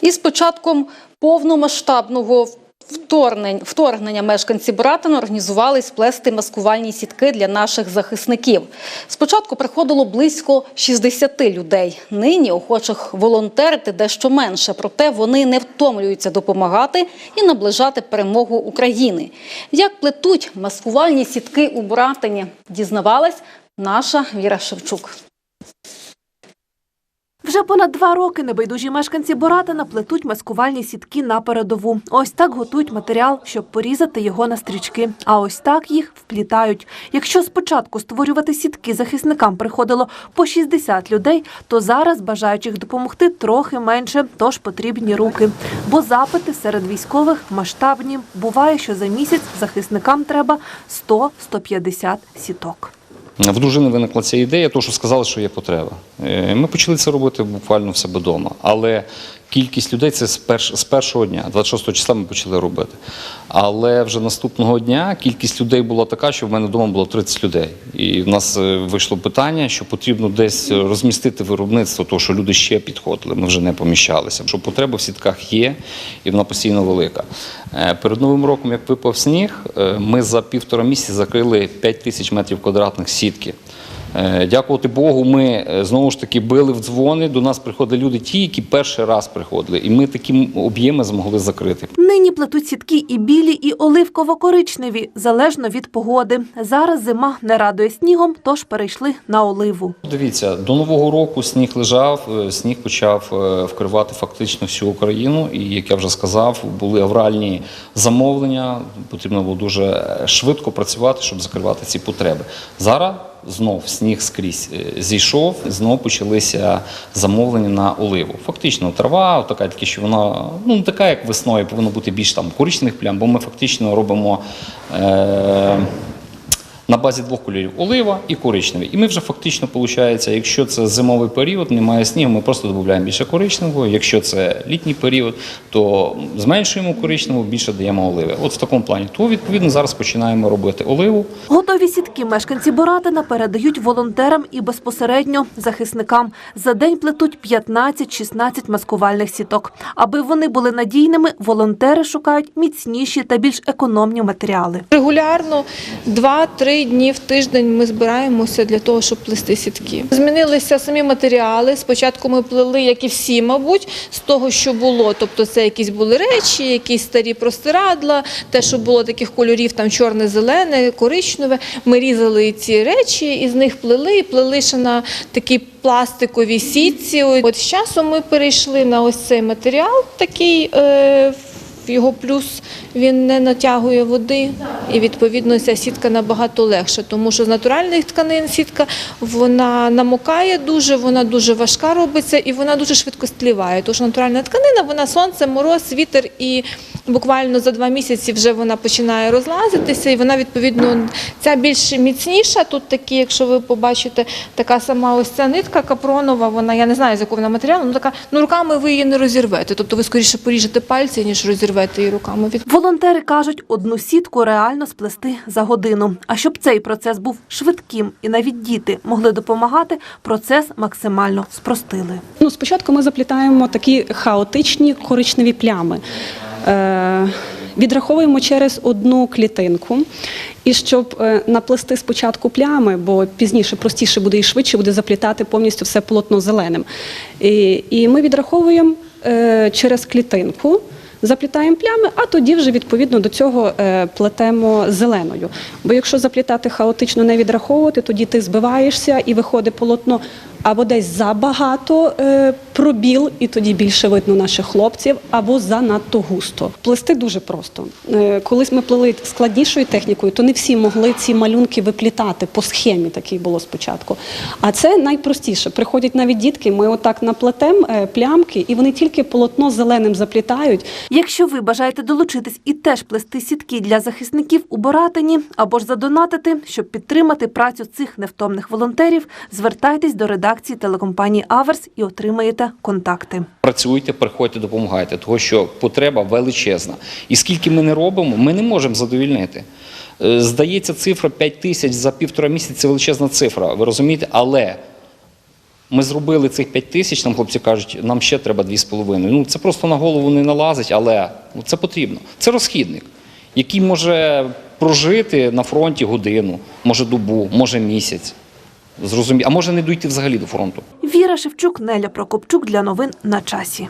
І з початком повномасштабного вторгнень, вторгнення мешканці Братина організували сплести маскувальні сітки для наших захисників. Спочатку приходило близько 60 людей. Нині охочих волонтерити дещо менше, проте вони не втомлюються допомагати і наближати перемогу України. Як плетуть маскувальні сітки у Братині, дізнавалась наша Віра Шевчук. Вже понад два роки небайдужі мешканці Боратина плетуть маскувальні сітки на передову. Ось так готують матеріал, щоб порізати його на стрічки. А ось так їх вплітають. Якщо спочатку створювати сітки захисникам приходило по 60 людей, то зараз бажаючих допомогти трохи менше, тож потрібні руки. Бо запити серед військових масштабні. Буває, що за місяць захисникам треба 100-150 сіток. В дружини виникла ця ідея, тому що сказали, що є потреба. Е, Ми почали це робити буквально в себе вдома. Але кількість людей це з, перш, з першого дня, 26 числа ми почали робити. Але вже наступного дня кількість людей була така, що в мене вдома було 30 людей. І в нас е, вийшло питання, що потрібно десь розмістити виробництво, тому що люди ще підходили, ми вже не поміщалися. Що потреба в сітках є, і вона постійно велика. Е, Перед новим роком, як випав сніг, е, ми за півтора місяці закрили 5 тисяч метрів квадратних сітки. Е, Дякувати Богу, ми е, знову ж таки били в дзвони. До нас приходили люди, ті, які перший раз приходили, і ми такі об'єми змогли закрити. Нині плетуть сітки і білі, і оливково-коричневі, залежно від погоди. Зараз зима не радує снігом, тож перейшли на оливу. Дивіться, до нового року сніг лежав, е, сніг почав вкривати фактично всю Україну. І як я вже сказав, були авральні замовлення. Потрібно було дуже швидко працювати, щоб закривати ці потреби. Зараз знов сніг скрізь е, зійшов, знов почалися замовлення на оливу. Фактично, трава, така тільки що вона ну не така, як весною, повинно бути більш там коричневих плям, бо ми фактично робимо. Е- на базі двох кольорів олива і коричневий. І ми вже фактично, виходить, якщо це зимовий період, немає снігу, ми просто додаємо більше коричневого. Якщо це літній період, то зменшуємо коричневу, більше даємо оливи. От в такому плані. То відповідно зараз починаємо робити оливу. Готові сітки мешканці Боратина передають волонтерам і безпосередньо захисникам. За день плетуть 15-16 маскувальних сіток. Аби вони були надійними, волонтери шукають міцніші та більш економні матеріали. Регулярно 2-3 дні в тиждень ми збираємося для того, щоб плести сітки. Змінилися самі матеріали. Спочатку ми плели, як і всі, мабуть, з того, що було. Тобто це якісь були речі, якісь старі простирадла, те, що було таких кольорів, там чорне, зелене, коричневе. Ми різали ці речі і з них плели, і плели ще на такій пластиковій сітці. От з часом ми перейшли на ось цей матеріал такий. Е, його плюс він не натягує води, і відповідно ця сітка набагато легша, тому що з натуральних тканин сітка вона намокає дуже, вона дуже важка робиться і вона дуже швидко стліває. Що натуральна тканина, вона сонце, мороз, вітер і. Буквально за два місяці вже вона починає розлазитися, і вона відповідно ця більш міцніша. Тут такі, якщо ви побачите, така сама ось ця нитка капронова. Вона я не знаю з якого вона матеріалу, ну така ну руками ви її не розірвете. Тобто ви скоріше поріжете пальці, ніж розірвете її руками. Від Волонтери кажуть, одну сітку реально сплести за годину. А щоб цей процес був швидким і навіть діти могли допомагати, процес максимально спростили. Ну, спочатку ми заплітаємо такі хаотичні коричневі плями. Е, відраховуємо через одну клітинку. І щоб е, наплести спочатку плями, бо пізніше простіше буде і швидше буде заплітати повністю все полотно зеленим. І, і ми відраховуємо е, через клітинку. Заплітаємо плями, а тоді вже відповідно до цього плетемо зеленою. Бо якщо заплітати хаотично, не відраховувати, тоді ти збиваєшся і виходить полотно або десь забагато е, пробіл, і тоді більше видно наших хлопців, або занадто густо. Плести дуже просто. Е, колись ми плели складнішою технікою, то не всі могли ці малюнки виплітати по схемі, такий було спочатку. А це найпростіше. Приходять навіть дітки, ми отак наплетемо е, плямки, і вони тільки полотно зеленим заплітають. Якщо ви бажаєте долучитись і теж плести сітки для захисників у Боратині або ж задонатити, щоб підтримати працю цих невтомних волонтерів, звертайтесь до редакції редакції телекомпанії Аверс і отримаєте контакти. Працюйте, приходьте, допомагайте, тому що потреба величезна. І скільки ми не робимо, ми не можемо задовільнити. Е, здається, цифра 5 тисяч за півтора місяця це величезна цифра. Ви розумієте, але. Ми зробили цих 5 тисяч, нам хлопці кажуть, нам ще треба 2,5. Ну це просто на голову не налазить, але ну, це потрібно. Це розхідник, який може прожити на фронті годину, може добу, може місяць. Зрозумі, а може не дійти взагалі до фронту. Віра Шевчук, Неля Прокопчук для новин на часі.